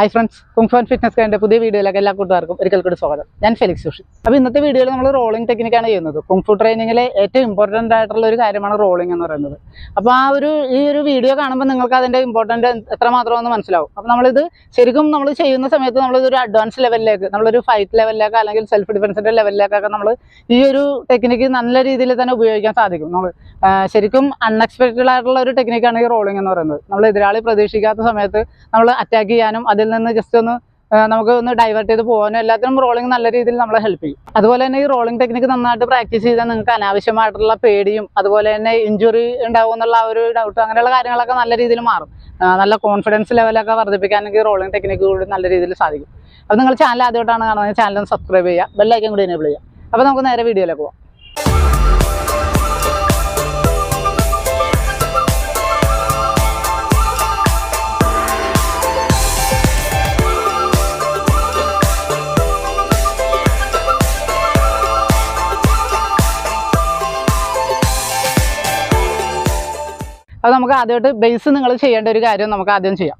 Hi friends കുംഫാൻ fitness കൈന്റെ പുതിയ വീഡിയോയിലേക്ക് എല്ലാ കൂട്ടുകാർക്കും ഒരിക്കൽ കൂടി സ്വാഗതം. ഞാൻ ഫെലിക്സ് സുഷി അപ്പോൾ ഇന്നത്തെ വീഡിയോയിൽ നമ്മൾ റോളിംഗ് ടെക്നിക്കാണ് ചെയ്യുന്നത്. കുങ്ഫു ട്രെയിനിങ്ങിലെ ഏറ്റവും ഇമ്പോർട്ടന്റ് ആയിട്ടുള്ള ഒരു കാര്യമാണ് റോളിംഗ് എന്ന് പറയുന്നത്. അപ്പോൾ ആ ഒരു ഈ ഒരു വീഡിയോ കാണുമ്പോൾ നിങ്ങൾക്ക് അതിന്റെ ഇമ്പോർട്ടന്റ് എത്രമാത്രമെന്ന് മനസ്സിലാവും. അപ്പോൾ നമ്മളിത് ശരിക്കും നമ്മൾ ചെയ്യുന്ന സമയത്ത് നമ്മളിതൊരു അഡ്വാൻസ് ലെവലിലേക്ക് നമ്മളൊരു ഫൈറ്റ് ലെവലിലേക്ക് അല്ലെങ്കിൽ സെൽഫ് ഡിഫൻസിന്റെ ലെവലിലേക്കൊക്കെ നമ്മൾ ഈ ഒരു ടെക്നിക്ക് നല്ല രീതിയിൽ തന്നെ ഉപയോഗിക്കാൻ സാധിക്കും. നമ്മൾ ശരിക്കും അൺഎക്സ്പെക്റ്റഡ് ആയിട്ടുള്ള ഒരു ടെക്നിക്കാണ് ഈ റോളിംഗ് എന്ന് പറയുന്നത്. നമ്മൾ എതിരാളി പ്രതീക്ഷിക്കാത്ത സമയത്ത് നമ്മൾ അറ്റാക്ക് ചെയ്യാനും അതിൽ നിന്ന് ജസ്റ്റ് ഒന്ന് നമുക്ക് ഒന്ന് ഡൈവേർട്ട് ചെയ്ത് പോകാനും എല്ലാത്തിനും റോളിംഗ് നല്ല രീതിയിൽ നമ്മളെ ഹെൽപ്പ് ചെയ്യും. അതുപോലെ തന്നെ ഈ റോളിംഗ് ടെക്നിക്ക് നന്നായിട്ട് പ്രാക്ടീസ് ചെയ്താൽ നിങ്ങൾക്ക് അനാവശ്യമായിട്ടുള്ള പേടിയും അതുപോലെ തന്നെ ഇഞ്ചുറി ഉണ്ടാവും എന്നുള്ള ആ ഒരു ഡൗട്ട് അങ്ങനെയുള്ള കാര്യങ്ങളൊക്കെ നല്ല രീതിയിൽ മാറും. നല്ല കോൺഫിഡൻസ് ലെവലൊക്കെ വർദ്ധിപ്പിക്കാനൊക്കെ ഈ റോളിംഗ് ടെക്നിക്ക് കൂടി നല്ല രീതിയിൽ സാധിക്കും. അപ്പോൾ നിങ്ങൾ ചാനൽ ആദ്യമായിട്ടാണ് കാണുന്നത് ചാനൽ സബ്സ്ക്രൈബ് ചെയ്യുക ബെല്ലൈക്കൻ കൂടി എനേബിൾ ചെയ്യുക. അപ്പോൾ നമുക്ക് നേരെ വീഡിയോയിലേക്ക് പോകാം അപ്പോൾ നമുക്ക് ആദ്യമായിട്ട് ബേസ് നിങ്ങൾ ചെയ്യേണ്ട ഒരു കാര്യം നമുക്ക് ആദ്യം ചെയ്യാം.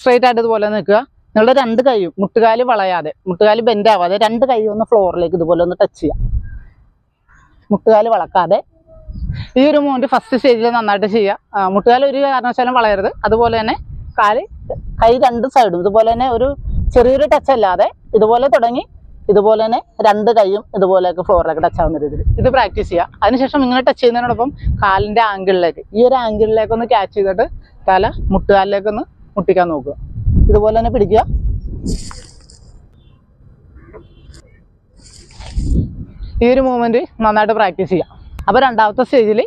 സ്ട്രെയിറ്റ് ആയിട്ട് ഇതുപോലെ നിൽക്കുക. നിങ്ങളുടെ രണ്ട് കൈയും മുട്ടുകാൽ വളയാതെ മുട്ടുകാൽ ബെൻഡ് ആവാതെ രണ്ട് കൈ ഒന്ന് ഫ്ലോറിലേക്ക് ഇതുപോലെ ഒന്ന് ടച്ച് ചെയ്യാം. മുട്ടുകാൽ വളക്കാതെ. ഈ ഒരു മൂവ്മെന്റ് ഫസ്റ്റ് സ്റ്റേജിൽ നന്നായിട്ട് ചെയ്യുക. മുട്ടുകാൽ ഒരു കാരണവശാലും വളയരുത്. അതുപോലെ തന്നെ കാൽ കൈ രണ്ട് സൈഡും ഇതുപോലെ തന്നെ ഒരു ചെറിയൊരു ടച്ച് അല്ലാതെ ഇതുപോലെ തുടങ്ങി ഇതുപോലെ തന്നെ രണ്ട് കൈയും ഇതുപോലെയൊക്കെ ഫ്ലോറിലേക്ക് ടച്ച് ആവുന്ന രീതിയിൽ. ഇത് പ്രാക്ടീസ് ചെയ്യുക അതിനുശേഷം ഇങ്ങനെ ടച്ച് ചെയ്യുന്നതിനോടൊപ്പം കാലിന്റെ ആംഗിളിലേക്ക് ഈ ഒരു ആംഗിളിലേക്ക് ഒന്ന് ക്യാച്ച് ചെയ്തിട്ട് തല മുട്ടുകാലിലേക്ക് ഒന്ന് മുട്ടിക്കാൻ നോക്കുക. ഇതുപോലെ തന്നെ പിടിക്കുക. ഈ ഒരു മൂവ്മെന്റ് നന്നായിട്ട് പ്രാക്ടീസ് ചെയ്യാം. അപ്പോൾ രണ്ടാമത്തെ സ്റ്റേജിൽ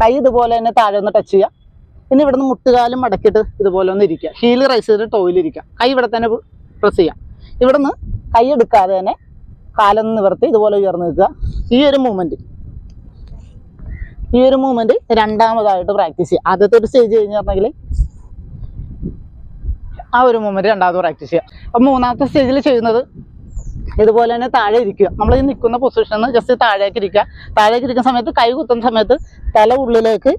കൈ ഇതുപോലെ തന്നെ താഴെ ഒന്ന് ടച്ച് ചെയ്യുക ഇനി ഇവിടുന്ന് മുട്ടുകാലും മടക്കിയിട്ട് ഇതുപോലെ ഒന്ന് ഇരിക്കുക. ഹീൽ റൈസ് ചെയ്തിട്ട് ടോയിലിരിക്കുക കൈ ഇവിടെ തന്നെ പ്രസ് ചെയ്യാം. ഇവിടുന്ന് കൈ എടുക്കാതെ തന്നെ കാലം നിവർത്തി ഇതുപോലെ ഉയർന്നു നിൽക്കുക. ഈ ഒരു മൂവ്മെന്റ് ഈ ഒരു മൂവ്മെന്റ് രണ്ടാമതായിട്ട് പ്രാക്ടീസ് ചെയ്യുക. ആദ്യത്തെ ഒരു സ്റ്റേജ് കഴിഞ്ഞ് പറഞ്ഞെങ്കിൽ ആ ഒരു മൂവ്മെന്റ് രണ്ടാമത് പ്രാക്ടീസ് ചെയ്യുക. അപ്പം മൂന്നാമത്തെ സ്റ്റേജിൽ ചെയ്യുന്നത് ഇതുപോലെ തന്നെ താഴെ ഇരിക്കുക. നമ്മൾ ഈ നിൽക്കുന്ന പൊസിഷനിൽ നിന്ന് ജസ്റ്റ് താഴേക്ക് ഇരിക്കുക. താഴേക്ക് ഇരിക്കുന്ന സമയത്ത് കൈ കുത്തുന്ന സമയത്ത് തല ഉള്ളിലേക്ക്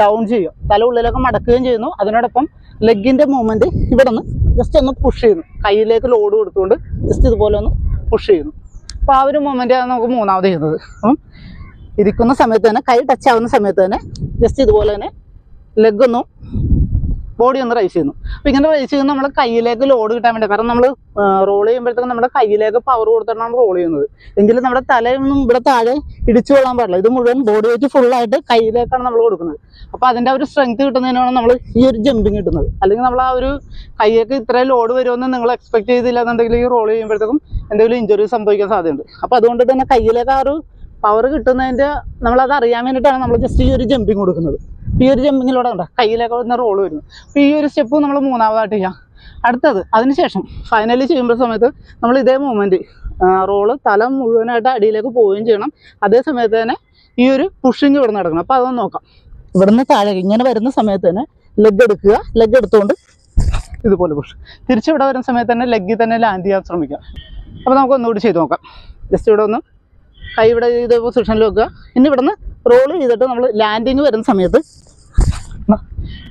ഡൗൺ ചെയ്യുക. തല ഉള്ളിലേക്ക് മടക്കുകയും ചെയ്യുന്നു. അതിനോടൊപ്പം ലെഗിന്റെ മൂവ്മെന്റ് ഇവിടെ നിന്ന് ജസ്റ്റ് ഒന്ന് പുഷ് ചെയ്യുന്നു. കയ്യിലേക്ക് ലോഡ് കൊടുത്തുകൊണ്ട് ജസ്റ്റ് ഇതുപോലെ ഒന്ന് പുഷ് ചെയ്യുന്നു. അപ്പോൾ ആ ഒരു മൂവ്മെന്റ് ആണ് നമുക്ക് മൂന്നാമത് ചെയ്യുന്നത്. അപ്പം ഇരിക്കുന്ന സമയത്ത് തന്നെ കൈ ടച്ച് ആവുന്ന സമയത്ത് തന്നെ ജസ്റ്റ് ഇതുപോലെ തന്നെ ലെഗ് ഒന്ന് ബോഡി ഒന്ന് റൈസ് ചെയ്യുന്നു. അപ്പോൾ ഇങ്ങനെ റൈസ് ചെയ്യുന്നത് നമ്മുടെ കയ്യിലേക്ക് ലോഡ് കിട്ടാൻ വേണ്ടി കാരണം നമ്മൾ റോൾ ചെയ്യുമ്പോഴത്തേക്കും നമ്മുടെ കയ്യിലേക്ക് പവർ കൊടുത്തിട്ടാണ് റോൾ ചെയ്യുന്നത്. എങ്കിലും നമ്മുടെ തലയൊന്നും ഇവിടെ താഴെ ഇടിച്ചു കൊള്ളാൻ പാടില്ല. ഇത് മുഴുവൻ ബോഡി വെച്ച് ഫുള്ളായിട്ട് കയ്യിലേക്കാണ് നമ്മൾ കൊടുക്കുന്നത്. അപ്പോൾ അതിന്റെ ഒരു സ്ട്രെങ്ത് കിട്ടുന്നതിനാണ് നമ്മൾ ഈ ഒരു ജമ്പിങ് കിട്ടുന്നത്. അല്ലെങ്കിൽ നമ്മൾ ആ ഒരു കയ്യേക്ക് ഇത്രയും ലോഡ് വരുമെന്ന് നിങ്ങൾ എക്സ്പെക്ട് ചെയ്തില്ല എന്നുണ്ടെങ്കിൽ ഈ റോൾ ചെയ്യുമ്പോഴത്തേക്കും എന്തെങ്കിലും ഇഞ്ചുറി സംഭവിക്കാൻ സാധ്യതയുണ്ട്. അപ്പോൾ അതുകൊണ്ട് തന്നെ കയ്യിലേക്ക് ആ ഒരു പവർ കിട്ടുന്നതിന്റെ നമ്മളത് അറിയാൻ വേണ്ടിയിട്ടാണ് നമ്മൾ ജസ്റ്റ് ഈ ഒരു ജമ്പിങ് കൊടുക്കുന്നത്. ഈ ഒരു ജമ്പിങ്ങിലൂടെ കണ്ട? കയ്യിലേക്ക് വരുന്ന റോൾ വരുന്നു. അപ്പോൾ ഈ ഒരു സ്റ്റെപ്പ് നമ്മൾ മൂന്നാമതായിട്ട് ചെയ്യാം. അടുത്തത് അതിനുശേഷം ഫൈനലി ചെയ്യുമ്പോൾ സമയത്ത് നമ്മൾ ഇതേ മൂവ്മെന്റ് റോൾ തല മുഴുവനായിട്ട് അടിയിലേക്ക് പോവുകയും ചെയ്യണം. അതേ സമയത്ത് തന്നെ ഈ ഒരു പുഷിങ് ഇവിടെ നടക്കണം. അപ്പോൾ അതൊന്ന് നോക്കാം. ഇവിടുന്ന് താഴെ ഇങ്ങനെ വരുന്ന സമയത്ത് തന്നെ ലെഗ് എടുക്കുക. ലെഗ് എടുത്തുകൊണ്ട് ഇതുപോലെ പുഷ് തിരിച്ചിവിടെ വരുന്ന സമയത്ത് തന്നെ ലെഗ്ഗിൽ തന്നെ ലാൻഡ് ചെയ്യാൻ ശ്രമിക്കുക. അപ്പോൾ നമുക്ക് ഒന്നുകൂടി ചെയ്ത് നോക്കാം. ജസ്റ്റ് ഇവിടെ ഒന്ന് കൈ ഇവിടെ ഇതേ പൊസിഷനിൽ വെക്കുക. ഇനി ഇവിടുന്ന് റോൾ ചെയ്തിട്ട് നമ്മൾ ലാൻഡിങ് വരുന്ന സമയത്ത്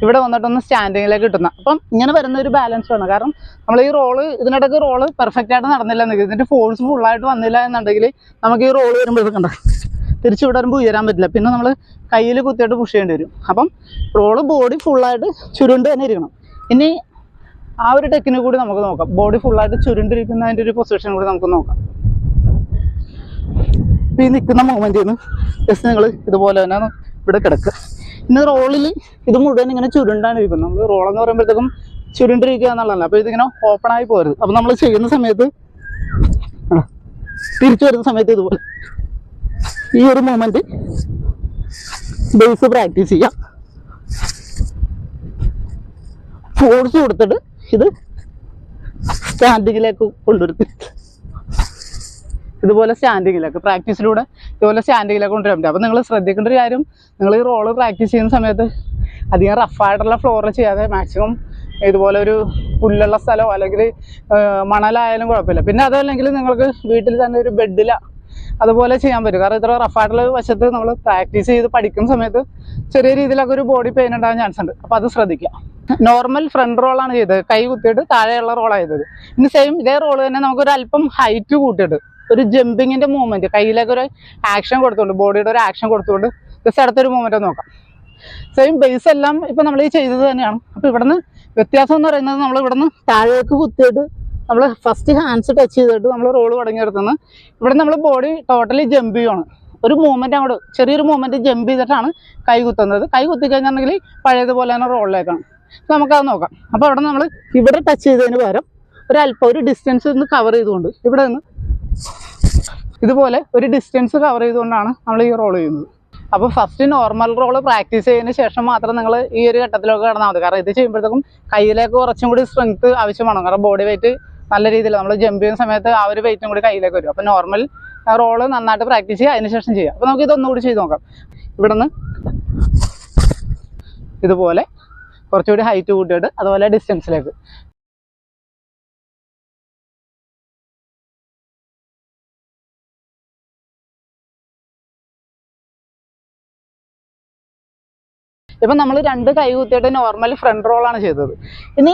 ഇവിടെ വന്നിട്ടൊന്ന് സ്റ്റാൻഡിങ്ങിലേക്ക് കിട്ടുന്ന. അപ്പം ഇങ്ങനെ വരുന്ന ഒരു ബാലൻസ് വേണം. കാരണം നമ്മൾ ഈ റോൾ ഇതിനിടയ്ക്ക് റോൾ പെർഫെക്റ്റ് ആയിട്ട് നടന്നില്ല എന്നെങ്കിൽ ഇതിന്റെ ഫോഴ്സ് ഫുള്ളായിട്ട് വന്നില്ല എന്നുണ്ടെങ്കിൽ നമുക്ക് ഈ റോൾ വരുമ്പോൾ കണ്ട? തിരിച്ചു വിടാൻ വരുമ്പോൾ ഉയരാൻ പറ്റില്ല. പിന്നെ നമ്മൾ കയ്യിൽ കുത്തിയിട്ട് പുഷ് ചെയ്യേണ്ടി വരും. അപ്പം റോൾ ബോഡി ഫുള്ളായിട്ട് ചുരുണ്ട് തന്നെ ഇരിക്കണം. ഇനി ആ ഒരു ടെക്നിക്ക് കൂടി നമുക്ക് നോക്കാം. ബോഡി ഫുള്ളായിട്ട് ചുരുണ്ടിരിക്കുന്നതിന്റെ ഒരു പൊസിഷൻ കൂടി നമുക്ക് നോക്കാം. ഈ നിൽക്കുന്ന മൂവ്മെന്റിൽ നിന്ന് ജസ്റ്റ് നിങ്ങൾ ഇതുപോലെ തന്നെ ഇവിടെ കിടക്കുക. ഇന്ന് റോളിൽ ഇത് മുഴുവൻ ഇങ്ങനെ ചുരുണ്ടാണ് ഇരിക്കുന്നത്. നമ്മൾ റോൾ എന്ന് പറയുമ്പോഴത്തേക്കും ചുരുണ്ടിരിക്കുക എന്നുള്ളതല്ല. അപ്പോൾ ഇതിങ്ങനെ ഓപ്പൺ ആയി പോരുത്. അപ്പോൾ നമ്മൾ ചെയ്യുന്ന സമയത്ത് തിരിച്ചു വരുന്ന സമയത്ത് ഇതുപോലെ ഈ ഒരു മൂമെന്റ് ബേസ് പ്രാക്ടീസ് ചെയ്യാം. ഫോഴ്സ് കൊടുത്തിട്ട് ഇത് സ്റ്റാൻഡിങ്ങിലേക്ക് കൊണ്ടുവരുത്തി ഇതുപോലെ സ്റ്റാൻഡിങ്ങിലേക്ക് പ്രാക്ടീസിലൂടെ ഇതുപോലെ സ്റ്റാൻഡിലൊക്കെ കൊണ്ടുവരാൻ പറ്റും നിങ്ങൾ ശ്രദ്ധിക്കേണ്ട ഒരു കാര്യം നിങ്ങൾ ഈ റോൾ പ്രാക്ടീസ് ചെയ്യുന്ന സമയത്ത് അധികം റഫായിട്ടുള്ള ഫ്ലോറിൽ ചെയ്യാതെ മാക്സിമം ഇതുപോലെ ഒരു പുല്ലുള്ള സ്ഥലമോ അല്ലെങ്കിൽ മണലായാലും കുഴപ്പമില്ല. പിന്നെ അതല്ലെങ്കിൽ നിങ്ങൾക്ക് വീട്ടിൽ തന്നെ ഒരു ബെഡില അതുപോലെ ചെയ്യാൻ പറ്റും. കാരണം ഇത്ര റഫായിട്ടുള്ള വശത്ത് നമ്മൾ പ്രാക്ടീസ് ചെയ്ത് പഠിക്കുന്ന സമയത്ത് ചെറിയ രീതിയിലൊക്കെ ഒരു ബോഡി പെയിൻ ഉണ്ടാകാൻ ചാൻസ് ഉണ്ട്. അപ്പോൾ അത് ശ്രദ്ധിക്കുക നോർമൽ ഫ്രണ്ട് റോളാണ് ചെയ്തത്. കൈ കുത്തിയിട്ട് താഴെയുള്ള റോളാണ് ചെയ്തത്. ഇനി സെയിം ഇതേ റോൾ തന്നെ നമുക്കൊരു അല്പം ഹൈറ്റ് കൂട്ടിയിട്ട് ഒരു ജമ്പിങ്ങിന്റെ മൂവ്മെന്റ് കയ്യിലേക്ക് ഒരു ആക്ഷൻ കൊടുത്തുകൊണ്ട് ബോഡിയുടെ ഒരു ആക്ഷൻ കൊടുത്തുകൊണ്ട് ജസ്റ്റ് അടുത്തൊരു മൂവ്മെന്റ് നോക്കാം. സെയിം ബേസ് എല്ലാം ഇപ്പൊ നമ്മൾ ഈ ചെയ്തത് തന്നെയാണ്. അപ്പൊ ഇവിടുന്ന് വ്യത്യാസം എന്ന് പറയുന്നത് നമ്മൾ ഇവിടുന്ന് താഴേക്ക് കുത്തിയിട്ട് നമ്മൾ ഫസ്റ്റ് ഹാൻഡ്സ് ടച്ച് ചെയ്തിട്ട് നമ്മൾ റോൾ തുടങ്ങിയെടുത്തുനിന്ന് ഇവിടെ നമ്മൾ ബോഡി ടോട്ടലി ജമ്പ് ചെയ്യുവാണ്. ഒരു മൂവ്മെന്റ് അങ്ങോട്ട് ചെറിയൊരു മൂവ്മെന്റ് ജമ്പ് ചെയ്തിട്ടാണ് കൈ കുത്തുന്നത്. കൈ കുത്തി കഴിഞ്ഞിട്ടുണ്ടെങ്കിൽ പഴയതുപോലെ തന്നെ റോളിലേക്കാണ് നമുക്കത് നോക്കാം. അപ്പോൾ അവിടെ നമ്മൾ ഇവിടെ ടച്ച് ചെയ്തതിന് പകരം അല്പം ഒരു ഡിസ്റ്റൻസ് ഒന്ന് കവർ ചെയ്തുകൊണ്ട് ഇവിടെ നിന്ന് ഇതുപോലെ ഒരു ഡിസ്റ്റൻസ് കവർ ചെയ്തുകൊണ്ടാണ് നമ്മൾ ഈ റോൾ ചെയ്യുന്നത്. അപ്പോൾ ഫസ്റ്റ് നോർമൽ റോൾ പ്രാക്ടീസ് ചെയ്തതിന് ശേഷം മാത്രം നിങ്ങൾ ഈ ഒരു ഘട്ടത്തിലൊക്കെ കടന്നാൽ മതി. കാരണം ഇത് ചെയ്യുമ്പോഴത്തേക്കും കയ്യിലേക്ക് കുറച്ചും കൂടി സ്ട്രെങ്ത് ആവശ്യമാണ്. കാരണം ബോഡി വെയിറ്റ് നല്ല രീതിയിൽ നമ്മൾ ജമ്പ് ചെയ്യുന്ന സമയത്ത് ആ ഒരു വെയിറ്റും കൂടി കയ്യിലേക്ക് വരും. അപ്പോൾ നോർമൽ റോൾ നന്നായിട്ട് പ്രാക്ടീസ് ചെയ്യുക അതിനുശേഷം ചെയ്യുക. ചെയ്യാം അപ്പോൾ നമുക്ക് ഇതൊന്നുകൂടി ചെയ്ത് നോക്കാം. ഇവിടെ നിന്ന് ഇതുപോലെ കുറച്ചുകൂടി ഹൈറ്റ് കൂട്ടിയിട്ട് അതുപോലെ ഡിസ്റ്റൻസിലേക്ക് ഇപ്പം നമ്മൾ രണ്ട് കൈ കുത്തിയിട്ട് നോർമൽ ഫ്രണ്ട് റോളാണ് ചെയ്തത്. ഇനി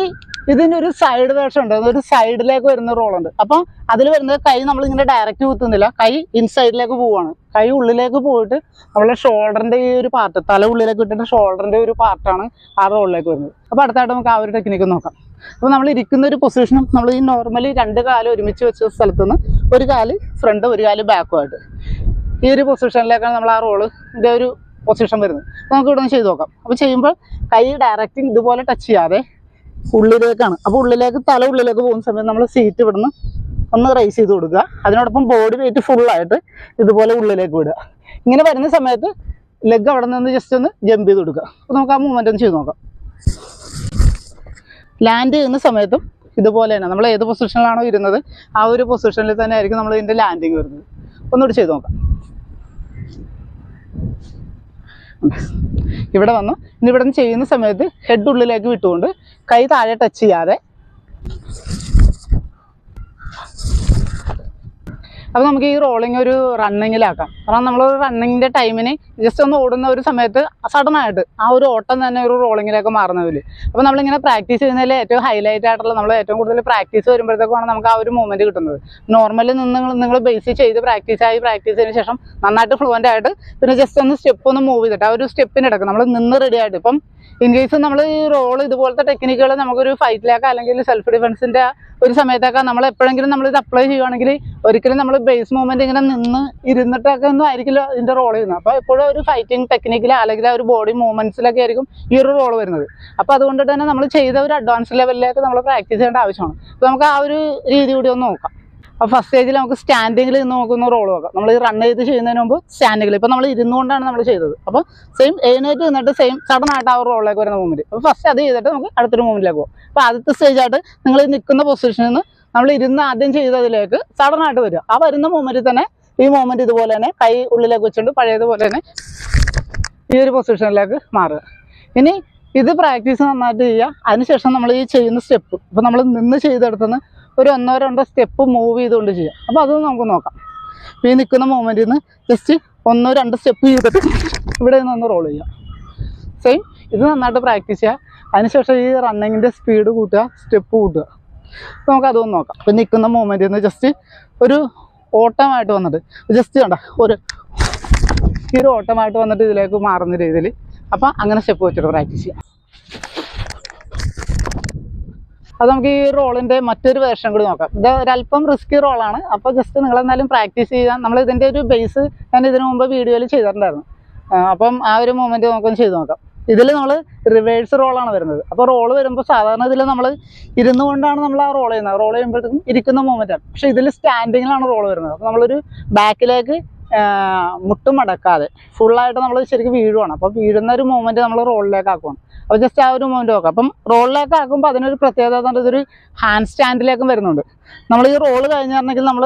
ഇതിനൊരു സൈഡ് വേഷം ഉണ്ട്. ഒരു സൈഡിലേക്ക് വരുന്ന റോളുണ്ട് അപ്പം അതിൽ വരുന്നത് കൈ നമ്മൾ ഇങ്ങനെ ഡയറക്റ്റ് കുത്തുന്നില്ല. കൈ ഇൻസൈഡിലേക്ക് പോവാണ്. കൈ ഉള്ളിലേക്ക് പോയിട്ട് നമ്മളെ ഷോൾഡറിന്റെ ഈ ഒരു പാർട്ട് തല ഉള്ളിലേക്ക് ഇട്ടിട്ട് ഷോൾഡറിന്റെ ഒരു പാർട്ടാണ് ആ റോളിലേക്ക് വരുന്നത്. അപ്പോൾ അടുത്തായിട്ട് നമുക്ക് ആ ഒരു ടെക്നിക്ക് നോക്കാം. അപ്പോൾ നമ്മൾ ഇരിക്കുന്ന ഒരു പൊസിഷനും നമ്മൾ ഈ നോർമലി രണ്ട് കാൽ ഒരുമിച്ച് വെച്ച സ്ഥലത്ത് നിന്ന് ഒരു കാൽ ഫ്രണ്ട് ഒരു കാൽ ബാക്കുമായിട്ട് ഈ ഒരു പൊസിഷനിലേക്കാണ് നമ്മൾ ആ റോൾ ഒരു പൊസിഷൻ വരുന്നത്. നമുക്ക് ഇവിടെ നിന്ന് ചെയ്ത് നോക്കാം. അപ്പോൾ ചെയ്യുമ്പോൾ കൈ ഡയറക്റ്റ് ഇതുപോലെ ടച്ച് ചെയ്യാതെ ഉള്ളിലേക്കാണ്. അപ്പോൾ ഉള്ളിലേക്ക് തല ഉള്ളിലേക്ക് പോകുന്ന സമയത്ത് നമ്മൾ സീറ്റ് ഇവിടുന്ന് ഒന്ന് റൈസ് ചെയ്ത് കൊടുക്കുക. അതിനോടൊപ്പം ബോഡി വെയിറ്റ് ഫുള്ളായിട്ട് ഇതുപോലെ ഉള്ളിലേക്ക് വിടുക. ഇങ്ങനെ വരുന്ന സമയത്ത് ലെഗ് അവിടെ നിന്ന് ജസ്റ്റ് ഒന്ന് ജമ്പ് ചെയ്ത് കൊടുക്കുക. അപ്പോൾ നമുക്ക് ആ മൂവ്മെന്റ് ഒന്ന് ചെയ്ത് നോക്കാം. ലാൻഡ് ചെയ്യുന്ന സമയത്തും ഇതുപോലെ തന്നെ. നമ്മൾ ഏത് പൊസിഷനിലാണോ ഇരുന്നത് ആ ഒരു പൊസിഷനിൽ തന്നെ ആയിരിക്കും നമ്മൾ ഇതിന്റെ ലാൻഡിങ് വരുന്നത്. ഒന്നുകൂടി ചെയ്ത് നോക്കാം. ഇവിടെ വന്നു. ഇനി ഇവിടെ നിന്ന് ചെയ്യുന്ന സമയത്ത് ഹെഡ് ഉള്ളിലേക്ക് വിട്ടുകൊണ്ട് കൈ താഴെ ടച്ച് ചെയ്യാതെ അപ്പോൾ നമുക്ക് ഈ റോളിംഗ് ഒരു റണ്ണിങ്ങിലാക്കാം കാരണം നമ്മൾ റണ്ണിങ്ങിന്റെ ടൈമിന് ജസ്റ്റ് ഒന്ന് ഓടുന്ന ഒരു സമയത്ത് സഡൻ ആയിട്ട് ആ ഒരു ഓട്ടം തന്നെ ഒരു റോളിങ്ങിലേക്ക് മാറുന്നതിൽ അപ്പോൾ നമ്മളിങ്ങനെ പ്രാക്ടീസ് ചെയ്യുന്നതിൽ ഏറ്റവും ഹൈലൈറ്റ് ആയിട്ടുള്ള നമ്മൾ ഏറ്റവും കൂടുതൽ പ്രാക്ടീസ് വരുമ്പോഴത്തേക്കാണ് നമുക്ക് ആ ഒരു മൂവ്മെന്റ് കിട്ടുന്നത്. നോർമലി നിന്ന് നിങ്ങൾ ബേസ് ചെയ്ത് പ്രാക്ടീസ് ആയി പ്രാക്ടീസ് ചെയ്തതിന് ശേഷം നന്നായിട്ട് ഫ്ലുവന്റ് ആയിട്ട് പിന്നെ ജസ്റ്റ് ഒന്ന് സ്റ്റെപ്പ് ഒന്ന് മൂവ് ചെയ്തിട്ട് ആ ഒരു സ്റ്റെപ്പിന് ഇടയ്ക്ക് നമ്മൾ നിന്ന് റെഡി ആയിട്ട് ഇപ്പം ഇൻ കേസ് നമ്മൾ ഈ റോൾ ഇതുപോലത്തെ ടെക്നിക്കുകൾ നമുക്കൊരു ഫൈറ്റിലേക്ക് അല്ലെങ്കിൽ സെൽഫ് ഡിഫൻസിന്റെ ഒരു സമയത്തൊക്കെ നമ്മൾ എപ്പോഴെങ്കിലും നമ്മൾ ഇത് അപ്ലൈ ചെയ്യുവാണെങ്കിൽ ഒരിക്കലും നമ്മൾ ബേസ് മൂവ്മെന്റ് ഇങ്ങനെ നിന്ന് ഇരുന്നിട്ടൊക്കെ ഒന്നും ആയിരിക്കില്ല ഇതിന്റെ റോൾ ചെയ്യുന്നത്. അപ്പോൾ എപ്പോഴും ഒരു ഫൈറ്റിംഗ് ടെക്നിക്കിൽ അല്ലെങ്കിൽ ആ ഒരു ബോഡി മൂവ്മെന്റ്സിലൊക്കെ ആയിരിക്കും ഈ ഒരു റോൾ വരുന്നത്. അപ്പോൾ അതുകൊണ്ട് തന്നെ നമ്മൾ ചെയ്ത ഒരു അഡ്വാൻസ് ലെവലിലേക്ക് നമ്മൾ പ്രാക്ടീസ് ചെയ്യേണ്ട ആവശ്യമാണ്. അപ്പോൾ നമുക്ക് ആ ഒരു രീതി കൂടി ഒന്ന് നോക്കാം. അപ്പോൾ ഫസ്റ്റ് സ്റ്റേജിൽ നമുക്ക് സ്റ്റാൻഡിങ്ങിൽ നിന്ന് നോക്കുന്ന റോൾ നോക്കാം. നമ്മൾ റൺ ചെയ്ത് ചെയ്യുന്നതിന് മുമ്പ് സ്റ്റാൻഡിങ്ങിൽ ഇപ്പോൾ നമ്മൾ ഇരുന്നുകൊണ്ടാണ് നമ്മൾ ചെയ്തത്. അപ്പോൾ സെയിം എഴുന്നേറ്റ് നിന്നിട്ട് സെയിം സഡൻ ആയിട്ട് ആ റോളിലേക്ക് വരുന്ന മൂവ്മെന്റ് അപ്പോൾ ഫസ്റ്റ് അത് ചെയ്തിട്ട് നമുക്ക് അടുത്തൊരു മൂവ്മെന്റിലേക്ക് പോകും. അപ്പോൾ ആദ്യത്തെ സ്റ്റേജായിട്ട് നിങ്ങൾ നിൽക്കുന്ന പൊസിഷനിൽ നിന്ന് നമ്മൾ ഇരുന്ന് ആദ്യം ചെയ്തതിലേക്ക് സഡൻ ആയിട്ട് വരിക. ആ വരുന്ന മൂവ്മെന്റിൽ തന്നെ ഈ മൂവ്മെന്റ് ഇതുപോലെ തന്നെ കൈ ഉള്ളിലേക്ക് വെച്ചുകൊണ്ട് പഴയതുപോലെ തന്നെ ഈ ഒരു പൊസിഷനിലേക്ക് മാറുക. ഇനി ഇത് പ്രാക്ടീസ് നന്നായിട്ട് ചെയ്യുക. അതിനുശേഷം നമ്മൾ ഈ ചെയ്യുന്ന സ്റ്റെപ്പ് ഇപ്പോൾ നമ്മൾ നിന്ന് ചെയ്തെടുത്തുനിന്ന് ഒരു ഒന്നോ രണ്ടോ സ്റ്റെപ്പ് മൂവ് ചെയ്തുകൊണ്ട് ചെയ്യാം. അപ്പോൾ അതൊന്ന് നമുക്ക് നോക്കാം. ഈ നിൽക്കുന്ന മൂവ്മെന്റിൽ നിന്ന് ജസ്റ്റ് ഒന്നോ രണ്ടോ സ്റ്റെപ്പ് ചെയ്തിട്ട് ഇവിടെ നിന്ന് ഒന്ന് റോൾ ചെയ്യാം. സെയിം ഇത് നന്നായിട്ട് പ്രാക്ടീസ് ചെയ്യുക അതിനുശേഷം ഈ റണ്ണിങ്ങിന്റെ സ്പീഡ് കൂട്ടുക സ്റ്റെപ്പ് കൂട്ടുക. നമുക്ക് അതൊന്ന് നോക്കാം. അപ്പോൾ നിൽക്കുന്ന മൂവ്മെന്റിൽ നിന്ന് ജസ്റ്റ് ഒരു ഓട്ടമായിട്ട് വന്നിട്ട് ജസ്റ്റ് കണ്ട ഒരു ഈ ഒരു ഓട്ടമായിട്ട് വന്നിട്ട് ഇതിലേക്ക് മാറുന്ന രീതിയിൽ. അപ്പം അങ്ങനെ സ്റ്റെപ്പ് വെച്ചിട്ട് പ്രാക്ടീസ് ചെയ്യാം. അത് നമുക്ക് ഈ റോളിന്റെ മറ്റൊരു വേർഷൻ കൂടി നോക്കാം. ഇത് ഒരല്പം റിസ്കി റോളാണ് അപ്പോൾ ജസ്റ്റ് നിങ്ങൾ എന്തായാലും പ്രാക്ടീസ് ചെയ്യാൻ നമ്മൾ ഇതിന്റെ ഒരു ബേസ് ഞാൻ ഇതിനു മുമ്പ് വീഡിയോയിൽ ചെയ്തിട്ടുണ്ടായിരുന്നു. അപ്പം ആ ഒരു മൂവ്മെന്റ് നമുക്കൊന്ന് ചെയ്ത് നോക്കാം. ഇതിൽ നമ്മൾ റിവേഴ്സ് റോളാണ് വരുന്നത്. അപ്പോൾ റോൾ വരുമ്പോൾ സാധാരണ ഇതിൽ നമ്മൾ ഇരുന്നു കൊണ്ടാണ് നമ്മൾ ആ റോൾ ചെയ്യുന്നത്. റോൾ ചെയ്യുമ്പോഴത്തേക്കും ഇരിക്കുന്ന മൂവ്മെന്റ് ആണ്. പക്ഷേ ഇതിൽ സ്റ്റാൻഡിങ്ങിലാണ് റോൾ വരുന്നത്. അപ്പോൾ നമ്മളൊരു ബാക്കിലേക്ക് മുട്ടും മടക്കാതെ ഫുള്ളായിട്ട് നമ്മൾ ശരിക്കും വീഴുവാണ്. അപ്പോൾ വീഴുന്ന ഒരു മൂവ്മെന്റ് നമ്മൾ റോളിലേക്ക് ആക്കുവാണ്. അപ്പോൾ ജസ്റ്റ് ആ ഒരു മൂവ്മെന്റ് നോക്കാം. അപ്പം റോളിലേക്ക് ആക്കുമ്പോൾ അതിനൊരു പ്രത്യേകത ഇതൊരു ഹാൻഡ് സ്റ്റാൻഡിലേക്കും വരുന്നുണ്ട്. നമ്മൾ ഈ റോൾ കഴിഞ്ഞിട്ടുണ്ടെങ്കിൽ നമ്മൾ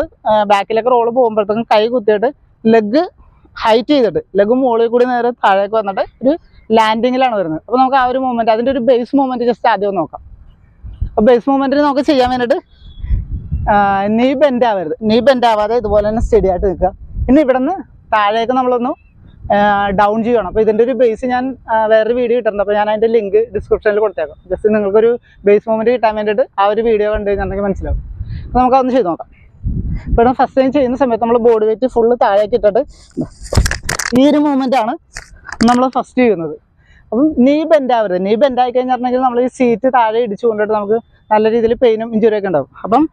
ബാക്കിലേക്ക് റോൾ പോകുമ്പോഴത്തേക്കും കൈ കുത്തിയിട്ട് ലെഗ് ഹൈറ്റ് ചെയ്തിട്ട് ലെഗ് മുകളിൽ കൂടി നേരെ താഴേക്ക് വന്നിട്ട് ഒരു ലാൻഡിങ്ങിലാണ് വരുന്നത്. അപ്പോൾ നമുക്ക് ആ ഒരു മൂവ്മെന്റ് അതിന്റെ ഒരു ബേസ് മൂവ്മെന്റ് ജസ്റ്റ് ആദ്യം നോക്കാം. അപ്പോൾ ബേസ് മൂവ്മെന്റിന് നമുക്ക് ചെയ്യാൻ വേണ്ടിയിട്ട് നീ ബെൻഡ് ആവരുത്. നീ ബെൻഡ് ആവാതെ ഇതുപോലെ തന്നെ സ്റ്റഡി ആയിട്ട് നിൽക്കുക. ഇനി ഇവിടെ നിന്ന് താഴേക്ക് നമ്മളൊന്ന് ഡൗൺ ചെയ്യണം. അപ്പോൾ ഇതിന്റെ ഒരു ബേസ് ഞാൻ വേറെ വേറൊരു വീഡിയോ ഇട്ടിട്ടുണ്ട്. അപ്പോൾ ഞാൻ അതിന്റെ ലിങ്ക് ഡിസ്ക്രിപ്ഷനിൽ കൊടുത്തേക്കാം. ജസ്റ്റ് നിങ്ങൾക്കൊരു ബേസ് മൂവ്മെന്റ് കിട്ടാൻ വേണ്ടിയിട്ട് ആ ഒരു വീഡിയോ കണ്ടു കഴിഞ്ഞിട്ടുണ്ടെങ്കിൽ മനസ്സിലാവും. അപ്പോൾ നമുക്കതൊന്ന് ചെയ്ത് നോക്കാം. ഇപ്പോൾ ഫസ്റ്റ് ടൈം ചെയ്യുന്ന സമയത്ത് നമ്മൾ ബോഡി വെയിറ്റ് ഫുള്ള് താഴേക്ക് ഇട്ടിട്ട് ഈ ഒരു മൂവ്മെന്റ് ആണ് നമ്മൾ ഫസ്റ്റ് ചെയ്യുന്നത്. അപ്പം നീ ബെൻഡാവരുത് നീ ബെൻഡ് ആയി കഴിഞ്ഞിട്ടുണ്ടെങ്കിൽ നമ്മൾ ഈ സീറ്റ് താഴെ ഇടിച്ചു കൊണ്ടിട്ട് നമുക്ക് നല്ല രീതിയിൽ പെയിനും ഇഞ്ചുറി ഒക്കെ ഉണ്ടാവും. അപ്പം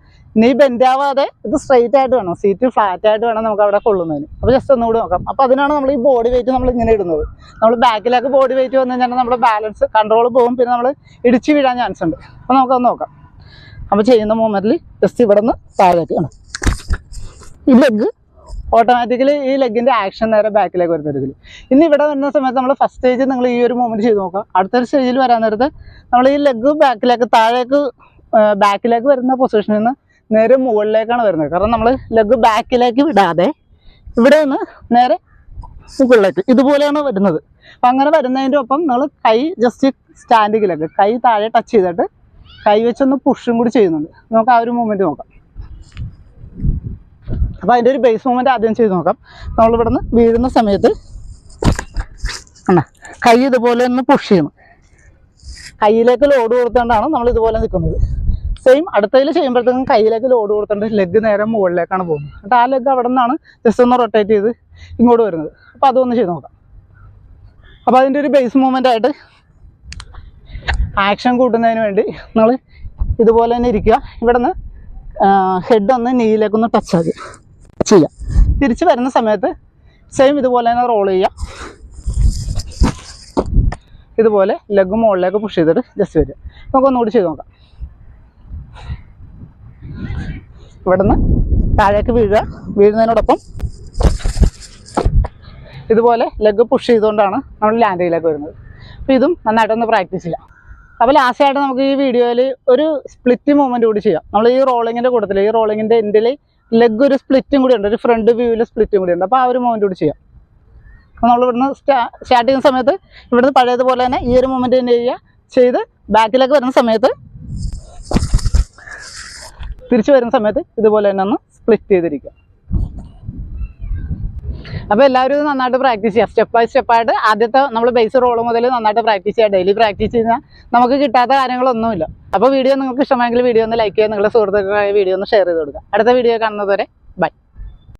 നീ ബെൻഡ് ആവാതെ ഇത് സ്ട്രെയിറ്റ് ആയിട്ട് വേണം. സീറ്റ് ഫ്ലാറ്റ് ആയിട്ട് വേണം നമുക്ക് അവിടെ കൊള്ളുന്നതിന്. അപ്പോൾ ജസ്റ്റ് ഒന്നുകൂടി നോക്കാം. അപ്പോൾ അതിനാണ് നമ്മൾ ഈ ബോഡി വെയിറ്റ് നമ്മൾ ഇങ്ങനെ ഇടുന്നത്. നമ്മൾ ബാക്കിലേക്ക് ബോഡി വെയിറ്റ് വന്നു കഴിഞ്ഞാൽ നമ്മുടെ ബാലൻസ് കൺട്രോൾ പോകും. പിന്നെ നമ്മൾ ഇടിച്ച് വീഴാൻ ചാൻസ് ഉണ്ട്. അപ്പോൾ നമുക്കൊന്ന് നോക്കാം. അപ്പോൾ ചെയ്യുന്ന മൂമെന്റിൽ ജസ്റ്റ് ഇവിടെ നിന്ന് താഴേക്ക്. ഈ ലെഗ് ഓട്ടോമാറ്റിക്കലി ഈ ലെഗിന്റെ ആക്ഷൻ നേരെ ബാക്കിലേക്ക് വരുന്നതിൽ ഇനി ഇവിടെ വരുന്ന സമയത്ത് നമ്മൾ ഫസ്റ്റ് സ്റ്റേജ് നിങ്ങൾ ഈ ഒരു മൂവ്മെന്റ് ചെയ്ത് നോക്കാം അടുത്തൊരു സ്റ്റേജിൽ വരാൻ നേരത്ത് നമ്മൾ ഈ ലെഗ് ബാക്കിലേക്ക് താഴേക്ക് ബാക്കിലേക്ക് വരുന്ന പൊസിഷനിൽ നിന്ന് നേരെ മുകളിലേക്കാണ് വരുന്നത്. കാരണം നമ്മൾ ലെഗ് ബാക്കിലേക്ക് വിടാതെ ഇവിടെ നിന്ന് നേരെ മുകളിലേക്ക്. ഇതുപോലെയാണ് വരുന്നത്. അപ്പം അങ്ങനെ വരുന്നതിന്റെ ഒപ്പം നമ്മൾ കൈ ജസ്റ്റ് സ്റ്റാൻഡിങ്ങിലേക്ക് കൈ താഴെ ടച്ച് ചെയ്തിട്ട് കൈ വെച്ചൊന്ന് പുഷും കൂടി ചെയ്യുന്നുണ്ട്. നമുക്ക് ആ ഒരു മൂവ്മെന്റ് നോക്കാം. അപ്പോൾ അതിന്റെ ഒരു ബേസ് മൂവ്മെന്റ് ആദ്യം ചെയ്ത് നോക്കാം. നിന്ന് വീഴുന്ന സമയത്ത് കൈ ഇതുപോലെ ഒന്ന് പുഷ് ചെയ്യണം. കയ്യിലേക്ക് ലോഡ് കൊടുത്തുകൊണ്ടാണ് നമ്മൾ ഇതുപോലെ നിൽക്കുന്നത് സെയിം അടുത്തതിൽ ചെയ്യുമ്പോഴത്തേക്കും കയ്യിലേക്ക് ലോഡ് കൊടുത്തിട്ട് ലെഗ് നേരെ മുകളിലേക്കാണ് പോകുന്നത്. എന്നിട്ട് ആ ലെഗ് അവിടെ നിന്നാണ് ജസ്റ്റ് ഒന്ന് റൊട്ടേറ്റ് ചെയ്ത് ഇങ്ങോട്ട് വരുന്നത്. അപ്പോൾ അതൊന്ന് ചെയ്ത് നോക്കാം. അപ്പോൾ അതിന്റെ ഒരു ബേസ് മൂവ്മെന്റ് ആയിട്ട് ആക്ഷൻ കൂട്ടുന്നതിന് വേണ്ടി നമ്മൾ ഇതുപോലെ തന്നെ ഇരിക്കുക. ഇവിടെ നിന്ന് ഹെഡ് ഒന്ന് നീയിലേക്കൊന്ന് ടച്ച് ആക്കി. ചെയ്യാം. തിരിച്ച് വരുന്ന സമയത്ത് സെയിം ഇതുപോലെ തന്നെ റോൾ ചെയ്യാം. ഇതുപോലെ ലെഗ് മുകളിലേക്ക് പുഷ് ചെയ്തിട്ട് ജസ്റ്റ് വരിക. നമുക്ക് ഒന്നുകൂടി ചെയ്ത് നോക്കാം. ഇവിടെ നിന്ന് താഴേക്ക് വീഴുക. വീഴുന്നതിനോടൊപ്പം ഇതുപോലെ ലെഗ് പുഷ് ചെയ്തുകൊണ്ടാണ് നമ്മൾ ലാൻഡിങ്ങിലേക്ക് വരുന്നത്. അപ്പോൾ ഇതും നന്നായിട്ടൊന്ന് പ്രാക്ടീസ് ചെയ്യാം. അപ്പോൾ ലാസ്റ്റ് ആയിട്ട് നമുക്ക് ഈ വീഡിയോയിൽ ഒരു സ്പ്ലിറ്റ് മൂവ്മെന്റ് കൂടി ചെയ്യാം. നമ്മൾ ഈ റോളിങ്ങിന്റെ കൂട്ടത്തിൽ ഈ റോളിങ്ങിന്റെ എൻഡിൽ ലെഗ് ഒരു സ്പ്ലിറ്റും കൂടി ഉണ്ട്. ഒരു ഫ്രണ്ട് വ്യൂവിൽ സ്പ്ലിറ്റും കൂടി ഉണ്ട്. അപ്പോൾ ആ ഒരു മൂവ്മെന്റ് കൂടി ചെയ്യാം. അപ്പോൾ നമ്മൾ ഇവിടുന്ന് സ്റ്റാർട്ട് ചെയ്യുന്ന സമയത്ത് ഇവിടുന്ന് പഴയതുപോലെ തന്നെ ഈ ഒരു മൂവ്മെന്റ് തന്നെ ചെയ്യുക. ചെയ്ത് ബാക്കിലേക്ക് വരുന്ന സമയത്ത് തിരിച്ചു വരുന്ന സമയത്ത് ഇതുപോലെ തന്നെ ഒന്ന് സ്പ്ലിറ്റ് ചെയ്തിരിക്കുക. അപ്പോൾ എല്ലാവരും ഇത് നന്നായിട്ട് പ്രാക്ടീസ് ചെയ്യുക സ്റ്റെപ്പ് ബൈ സ്റ്റെപ്പായിട്ട് ആദ്യത്തെ നമ്മൾ ബേസ് റോൾ മുതൽ നന്നായിട്ട് പ്രാക്ടീസ് ചെയ്യുക ഡെയിലി പ്രാക്ടീസ് ചെയ്താൽ നമുക്ക് കിട്ടാത്ത കാര്യങ്ങളൊന്നുമില്ല. അപ്പോൾ വീഡിയോ നിങ്ങൾക്ക് ഇഷ്ടമായെങ്കിൽ വീഡിയോ ഒന്ന് ലൈക്ക് ചെയ്യുക. നിങ്ങളുടെ സുഹൃത്തുക്കളായ വീഡിയോ ഒന്ന് ഷെയർ ചെയ്ത് കൊടുക്കുക. അടുത്ത വീഡിയോ കാണുന്നത് വരെ